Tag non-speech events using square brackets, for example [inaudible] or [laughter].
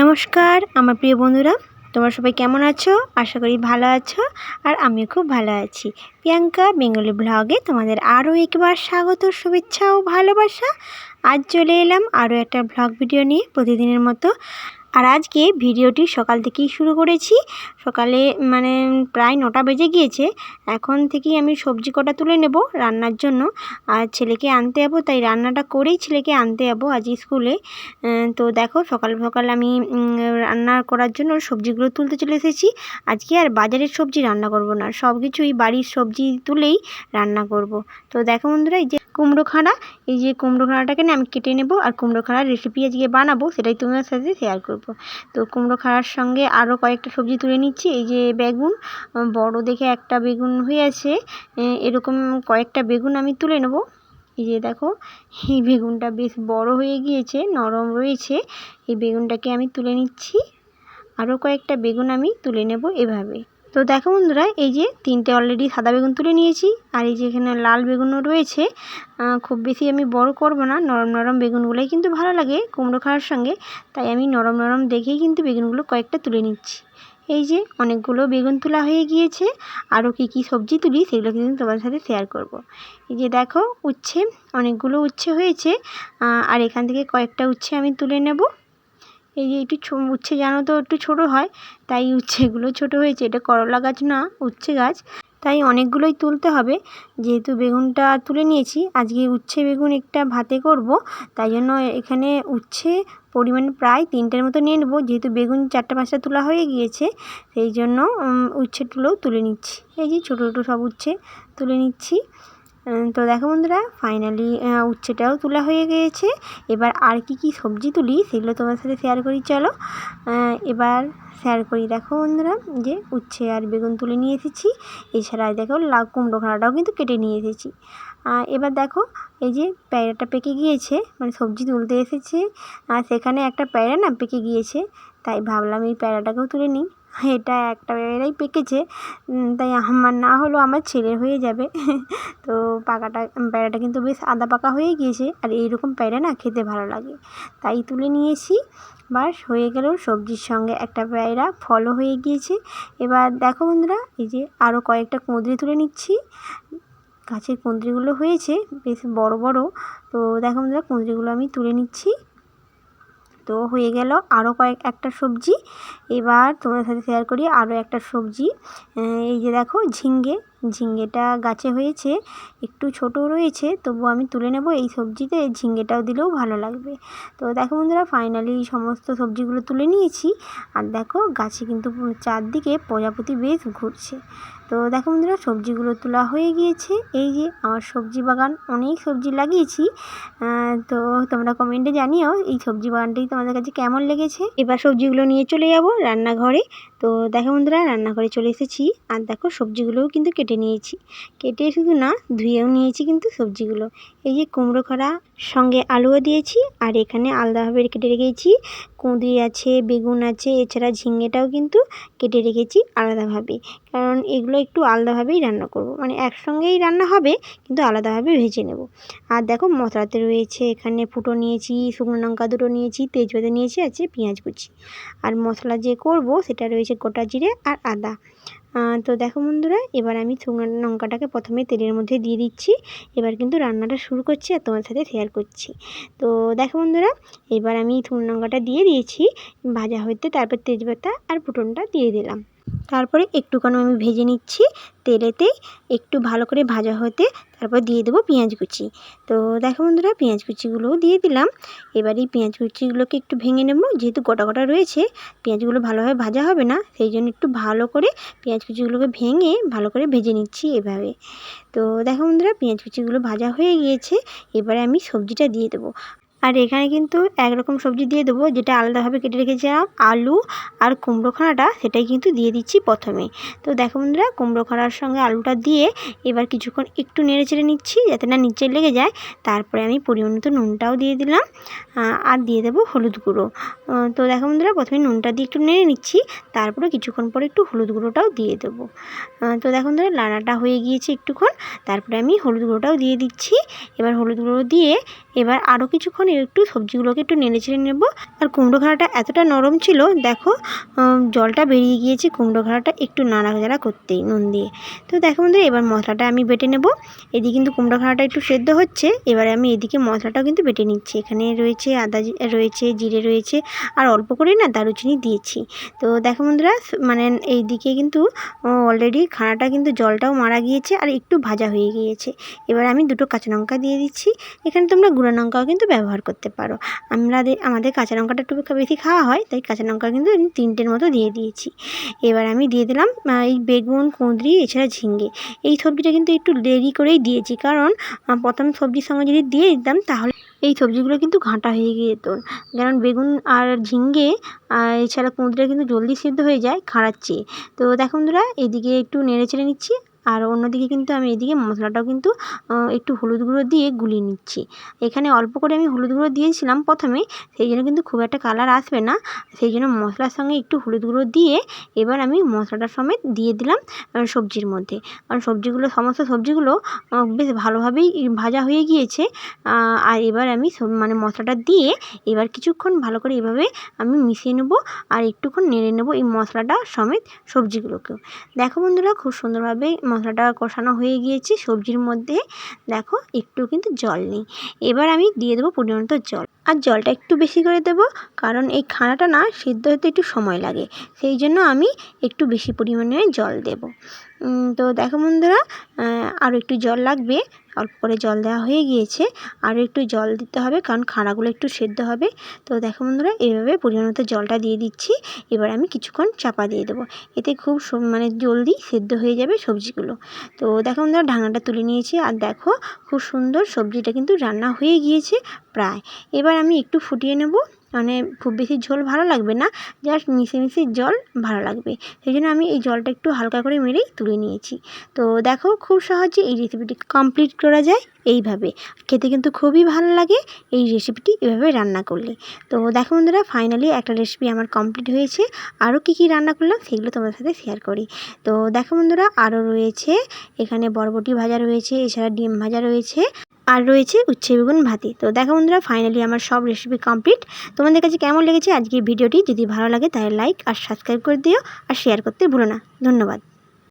নমস্কার, আমার প্রিয় বন্ধুরা, তোমার সবাই কেমন আছো? আশা করি ভালো আছো, আর আমিও খুব ভালো আছি। প্রিয়াঙ্কা বেঙ্গলি ব্লগে তোমাদের আরও একবার স্বাগত, শুভেচ্ছা ও ভালোবাসা। আজ চলে এলাম আরও একটা ব্লগ ভিডিও নিয়ে প্রতিদিনের মতো। আর আজকে ভিডিওটি সকাল থেকেই শুরু করেছি। সকালে মানে প্রায় নটা বেজে গিয়েছে। এখন থেকেই আমি সবজি কটা তুলে নেব রান্নার জন্য। আর ছেলেকে আনতে যাব, তাই রান্নাটা করেই ছেলেকে আনতে যাব আজ স্কুলে। তো দেখো, সকাল সকাল আমি রান্না করার জন্য সবজিগুলো তুলতে চলে এসেছি। আজকে আর বাজারের সবজি রান্না করব না সব কিছুই বাড়ির সবজি তুলেই রান্না করব। তো দেখো বন্ধুরা, এই যে কুমড়ো খাঁড়া এই যে কুমড়ো খাঁড়াটাকে না আমি কেটে নেব আর কুমড়ো খাঁড়ার রেসিপি আজকে বানাবো, সেটাই তোমার সাথে শেয়ার করব। তো কুমড়ো খাঁড়ার সঙ্গে আরও কয়েকটা সবজি তুলে নিচ্ছি, এই যে বেগুন। বড় দেখে একটা বেগুন হয়ে আছে এরকম কয়েকটা বেগুন আমি তুলে নেব। এই যে দেখো, এই বেগুনটা বেশ বড় হয়ে গিয়েছে, নরম রয়েছে। এই বেগুনটাকে আমি তুলে নিচ্ছি। আরও কয়েকটা বেগুন আমি তুলে নেব এভাবে। তো দেখো বন্ধুরা, এই যে তিনটে অলরেডি সাদা বেগুন তুলে নিয়েছি, আর এই যে এখানে লাল বেগুনও রয়েছে। খুব বেশি আমি বড় করব না, নরম নরম বেগুনগুলোই কিন্তু ভালো লাগে কুমড়ো খাওয়ার সঙ্গে। তাই আমি নরম নরম দেখেই কিন্তু বেগুনগুলো কয়েকটা তুলে নিচ্ছি। এই যে অনেকগুলো বেগুন তোলা হয়ে গিয়েছে, আরও কী কী সবজি তুলি সেগুলো কিন্তু তোমার সাথে শেয়ার করব। এই যে দেখো, উচ্ছে, অনেকগুলো উচ্ছে হয়েছে। আর এখান থেকে কয়েকটা উচ্ছে আমি তুলে নেব। এই যে একটু উচ্ছে জানো তো একটু ছোট হয়, তাই উচ্ছেগুলো ছোট হয়েছে। এটা করলা গাছ না, উচ্ছে গাছ। তাই অনেকগুলোই তুলতে হবে। যেহেতু বেগুনটা তুলে নিয়েছি, আজকে উচ্ছে বেগুন একটা ভাতে করব। তাই জন্য এখানে উচ্ছে পরিমাণ প্রায় তিনটের মতো নিয়ে নেব। যেহেতু বেগুন চারটা পাঁচটা তোলা হয়ে গিয়েছে, সেই জন্য উচ্ছেগুলোও তুলে নিচ্ছি। এই যে ছোটো ছোটো সব উচ্ছে তুলে নিচ্ছি। তো দেখো বন্ধুরা ফাইনালি উচ্ছেটাও তোলা হয়ে গিয়েছে। এবার আর কি কি সবজি তুলি সেগুলো তোমার সাথে শেয়ার করি, চলো। এবার শেয়ার করি দেখো বন্ধুরা, যে উচ্ছে আর বেগুন তুলে নিয়ে এসেছি। এছাড়া দেখো লাউ কুমড়ো খানাটাও কিন্তু কেটে নিয়ে এসেছি। এবার দেখো এই যে প্যায়রাটা পেকে গিয়েছে মানে সবজি তুলতে এসেছে। আর সেখানে একটা প্যায়রা না পেকে গিয়েছে, তাই ভাবলাম এই প্যায়রাটাকেও তুলে নিই। এটা একটা প্যায়রাই পেকেছে। তাই আমার না হলেও আমার ছেলের হয়ে যাবে। [laughs] তো পাকাটা প্যায়রাটা কিন্তু বেশ আদা পাকা হয়ে গিয়েছে আর এইরকম প্যায়রা না খেতে ভালো লাগে। তাই তুলে নিয়েছি। বাস হয়ে গেল সবজির সঙ্গে একটা প্যায়রা ফলও হয়ে গিয়েছে। এবার দেখো বন্ধুরা, এই যে আরও কয়েকটা কুঁদরি তুলে নিচ্ছি। গাছের কুঁদরিগুলো হয়েছে, বেশ বড় বড়। তো দেখো বন্ধুরা, কুঁদরিগুলো আমি তুলে নিচ্ছি। তো হয়ে গেল আরও কয়েক, একটা সবজি। এবার তোমাদের সাথে শেয়ার করি আরও একটা সবজি। এই যে দেখো ঝিঙ্গে। ঝিঙ্গেটা গাছে হয়েছে, একটু ছোট রয়েছে, তবু আমি তুলে নেব এই সবজিতে, ঝিঙ্গেটাও দিলেও ভালো লাগবে। তো দেখো বন্ধুরা ফাইনালি সমস্ত সবজিগুলো তুলে নিয়েছি, আর দেখো গাছে কিন্তু চারদিকে প্রজাপতি বেশ ঘুরছে। তো দেখো বন্ধুরা, সবজিগুলো তোলা হয়ে গিয়েছে, এই যে আমার সবজি বাগান, অনেক সবজি লাগিয়েছি। তো তোমরা কমেন্টে জানিও, এই সবজি বাগানটাই তোমাদের কাছে কেমন লেগেছে? এবার সবজিগুলো নিয়ে চলে যাব রান্নাঘরে। তো দেখো বন্ধুরা, রান্নাঘরে চলে এসেছি। আর দেখো, সবজিগুলোও কিন্তু কেটে নিয়েছি। কেটে শুধু না, ধুয়েও নিয়েছি কিন্তু সবজিগুলো। এই যে কুমড়ো খরা সঙ্গে আলুও দিয়েছি, আর এখানে আলাদাভাবে কেটে রেখেছি। কুঁদরি আছে, বেগুন আছে, এছাড়া ঝিঙেটাও কিন্তু কেটে রেখেছি আলাদাভাবে। কারণ এগুলো একটু আলাদাভাবেই রান্না করব। মানে একসঙ্গেই রান্না হবে, কিন্তু আলাদাভাবে ভেজে নেব। আর দেখো মশলাতে রয়েছে এখানে ফুটো নিয়েছি, শুকনো লঙ্কা দুটো নিয়েছি, তেজপাতা নিয়েছি, আছে পেঁয়াজ কুচি। আর মশলা যে করব, সেটা রয়েছে গোটা জিরে আর আদা। তো দেখো বন্ধুরা, এবার আমি শুকনো লঙ্কাটাকে প্রথমে তেলের মধ্যে দিয়ে দিচ্ছি। এবার কিন্তু রান্নাটা শুরু করছি আর তোমার সাথে শেয়ার করছি। তো দেখো বন্ধুরা, এবার আমি শুকনো লঙ্কাটা দিয়ে দিয়েছি। ভাজা হইতে তারপর তেজপাতা আর ফুটনটা দিয়ে দিলাম। তারপরে একটুখানি আমি ভেজে নিচ্ছি তেলেতে, একটু ভালো করে ভাজা হতে তারপর দিয়ে দেবো পেঁয়াজ কুচি। তো দেখো বন্ধুরা, পেঁয়াজ কুচিগুলোও দিয়ে দিলাম। এবার এই পেঁয়াজ কুচিগুলোকে একটু ভেঙে নেব, যেহেতু গোটা গোটা রয়েছে, পেঁয়াজগুলো ভালোভাবে ভাজা হবে না, সেই জন্য একটু ভালো করে পেঁয়াজ কুচিগুলোকে ভেঙে ভালো করে ভেজে নিচ্ছি এভাবে। তো দেখো বন্ধুরা, পেঁয়াজ কুচিগুলো ভাজা হয়ে গিয়েছে, এবারে আমি সবজিটা দিয়ে দেবো। আর এখানে কিন্তু একরকম সবজি দিয়ে দেবো, যেটা আলাদাভাবে কেটে রেখেছিলাম, আলু আর কুমড়ো খানাটা সেটাই কিন্তু দিয়ে দিচ্ছি প্রথমে। তো দেখো বন্ধুরা কুমড়ো খানার সঙ্গে আলুটা দিয়ে এবার কিছুক্ষণ একটু নেড়ে চেড়ে নিচ্ছি, যাতে না নিচে লেগে যায়। তারপরে আমি পরিমাণ মতো নুনটাও দিয়ে দিলাম আর দিয়ে দেবো হলুদ গুঁড়ো। তো দেখো বন্ধুরা, প্রথমে নুনটা দিয়ে একটু নেড়ে নিচ্ছি, তারপরে কিছুক্ষণ পরে একটু হলুদ গুঁড়োটাও দিয়ে দেবো। তো দেখো বন্ধুরা, লাড়াটা হয়ে গিয়েছে একটুক্ষণ, তারপরে আমি হলুদ গুঁড়োটাও দিয়ে দিচ্ছি। এবার হলুদ গুঁড়ো দিয়ে এবার আরও কিছুক্ষণ একটু সবজিগুলোকে একটু নেড়ে ছেড়ে নেব। আর কুমড়ো ঘাড়াটা এতটা নরম ছিল, দেখো জলটা বেরিয়ে গিয়েছে কুমড়ো ঘাড়াটা একটু নাড়াচাড়া করতেই নুন দিয়ে। তো দেখো বন্ধুরা, এবার মশলাটা আমি বেটে নেব। এদিকে কিন্তু কুমড়ো ঘাড়াটা একটু সেদ্ধ হচ্ছে, এবারে আমি এদিকে মশলাটাও কিন্তু বেটে নিচ্ছি। এখানে রয়েছে আদা রয়েছে জিরে রয়েছে, আর অল্প করে না দারুচিনি দিয়েছি। তো দেখো বন্ধুরা মানে এইদিকে কিন্তু অলরেডি খানাটা কিন্তু জলটাও মারা গিয়েছে, আর একটু ভাজা হয়ে গিয়েছে। এবার আমি দুটো কাঁচা লঙ্কা দিয়ে দিচ্ছি। এখানে তোমরা গুঁড়ো লঙ্কাও কিন্তু ব্যবহার করতে পারো। আমাদের আমাদের কাঁচা লঙ্কাটা একটু বেশি খাওয়া হয়, তাই কাঁচা লঙ্কা কিন্তু তিনটের মতো দিয়ে দিয়েছি। এবার আমি দিয়ে দিলাম এই বেগুন, কুঁদরি, এছাড়া ঝিঙ্গে এই সবজিটা কিন্তু একটু দেরি করেই দিয়েছি, কারণ প্রথম সবজির সঙ্গে যদি দিয়ে দিতাম, তাহলে এই সবজিগুলো কিন্তু ঘাঁটা হয়ে গিয়ে যেত। কারণ বেগুন আর ঝিঙ্গে এছাড়া কুঁদরিটা কিন্তু জলদি সিদ্ধ হয়ে যায়, খাড়ার চেয়ে। তো দেখো বন্ধুরা, এদিকে একটু নেড়ে চেড়ে নিচ্ছি। আর অন্যদিকে কিন্তু আমি এদিকে মশলাটাও কিন্তু একটু হলুদ গুঁড়ো দিয়ে গুলিয়ে নিচ্ছি। এখানে অল্প করে আমি হলুদ গুঁড়ো দিয়েছিলাম প্রথমে, সেই জন্য কিন্তু খুব একটা কালার আসবে না। সেই জন্য মশলার সঙ্গে একটু হলুদ গুঁড়ো দিয়ে এবার আমি মশলাটা সমেত দিয়ে দিলাম সবজির মধ্যে। কারণ সবজিগুলো, সমস্ত সবজিগুলো বেশ ভালোভাবেই ভাজা হয়ে গিয়েছে। আর এবার আমি সব মানে মশলাটা দিয়ে এবার কিছুক্ষণ ভালো করে এভাবে আমি মিশিয়ে নেব আর একটুক্ষণ নেড়ে নেব এই মশলাটা সমেত সবজিগুলোকেও। দেখো বন্ধুরা, খুব সুন্দরভাবে মশলাটা কষানো হয়ে গিয়েছে, সবজির মধ্যে দেখো একটু কিন্তু জল নেই। এবার আমি দিয়ে দেবো পরিমাণত জল। আর জলটা একটু বেশি করে দেব, কারণ এই খানাটা না, সিদ্ধ হতে একটু সময় লাগে। সেই জন্য আমি একটু বেশি পরিমাণে জল দেব। তো দেখো বন্ধুরা আরও একটু জল লাগবে। অল্প করে জল দেওয়া হয়ে গিয়েছে। আরও একটু জল দিতে হবে, কারণ খাড়াগুলো একটু সেদ্ধ হবে। তো দেখো বন্ধুরা, এইভাবে পরিমাণ মতো জলটা দিয়ে দিচ্ছি। এবার আমি কিছুক্ষণ চাপা দিয়ে দেবো। এতে খুব মানে জলদি সেদ্ধ হয়ে যাবে সবজিগুলো। তো দেখো বন্ধুরা, ঢাকনাটা তুলে নিয়েছি। আর দেখো, খুব সুন্দর সবজিটা কিন্তু রান্না হয়ে গিয়েছে প্রায়। এবার আমি একটু ফুটিয়ে নেব। মানে খুব বেশি ঝোল ভালো লাগবে না জাস্ট মিশে মিশে জল ভালো লাগবে। সেই জন্য আমি এই জলটা একটু হালকা করে মেরেই তুলে নিয়েছি। তো দেখো খুব সহজে এই রেসিপিটি কমপ্লিট করা যায় এইভাবে। খেতে কিন্তু খুবই ভালো লাগে এই রেসিপিটি এভাবে রান্না করলে। তো দেখো বন্ধুরা ফাইনালি একটা রেসিপি আমার কমপ্লিট হয়েছে। আরও কী কী রান্না করলাম সেগুলো তোমাদের সাথে শেয়ার করি। তো দেখো বন্ধুরা, আরও রয়েছে, এখানে বরবটি ভাজা রয়েছে, এছাড়া ডিম ভাজা রয়েছে। আর রয়েছে উচ্ছে বেগুন ভাতি। তো দেখো বন্ধুরা ফাইনালি আমার সব রেসিপি কমপ্লিট তোমাদের কাছে কেমন লেগেছে আজকের ভিডিওটি? যদি ভালো লাগে তাহলে লাইক আর সাবস্ক্রাইব করে দিও আর শেয়ার করতে ভুলো না। ধন্যবাদ।